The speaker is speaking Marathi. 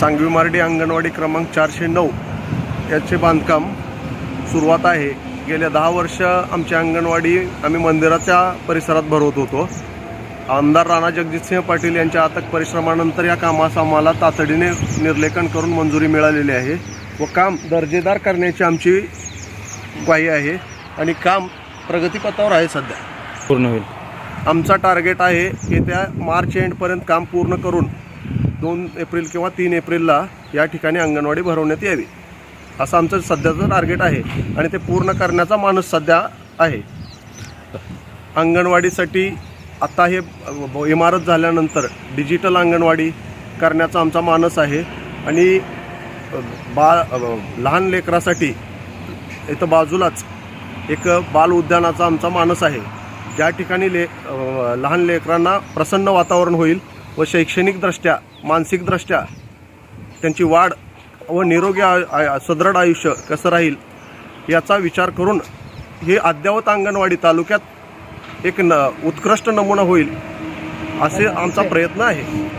सांगवी मार्डी अंगणवाडी क्रमांक चारशे नऊ याचे बांधकाम सुरुवात आहे. गेल्या दहा वर्ष आमची अंगणवाडी आम्ही मंदिराच्या परिसरात भरवत होतो. आमदार राणा जगजितसिंह पाटील यांच्या अथक परिश्रमानंतर या कामास आम्हाला तातडीने निर्लेखन करून मंजुरी मिळालेली आहे व काम दर्जेदार करण्याची आमची ग्वाही आहे आणि काम प्रगतीपथावर आहे सध्या. पूर्ण होईल. आमचा टार्गेट आहे येत्या मार्च एंडपर्यंत काम पूर्ण करून दोन एप्रिल किंवा तीन एप्रिलला या ठिकाणी अंगणवाडी भरवण्यात यावी. असं आमचं सध्याचं टार्गेट आहे आणि ते पूर्ण करण्याचा मानस सध्या आहे. अंगणवाडीसाठी आता हे इमारत झाल्यानंतर डिजिटल अंगणवाडी करण्याचा आमचा मानस आहे आणि बा लहान लेकरासाठी इथं बाजूलाच एक बाल उद्यानाचा आमचा मानस आहे. ज्या ठिकाणी ले लहान लेकरांना प्रसन्न वातावरण होईल व शैक्षणिकदृष्ट्या मानसिकदृष्ट्या त्यांची वाढ व निरोगी आय सदृढ आयुष्य कसं राहील याचा विचार करून हे अद्ययावत अंगणवाडी तालुक्यात एक न उत्कृष्ट नमुना होईल असे आमचा प्रयत्न आहे.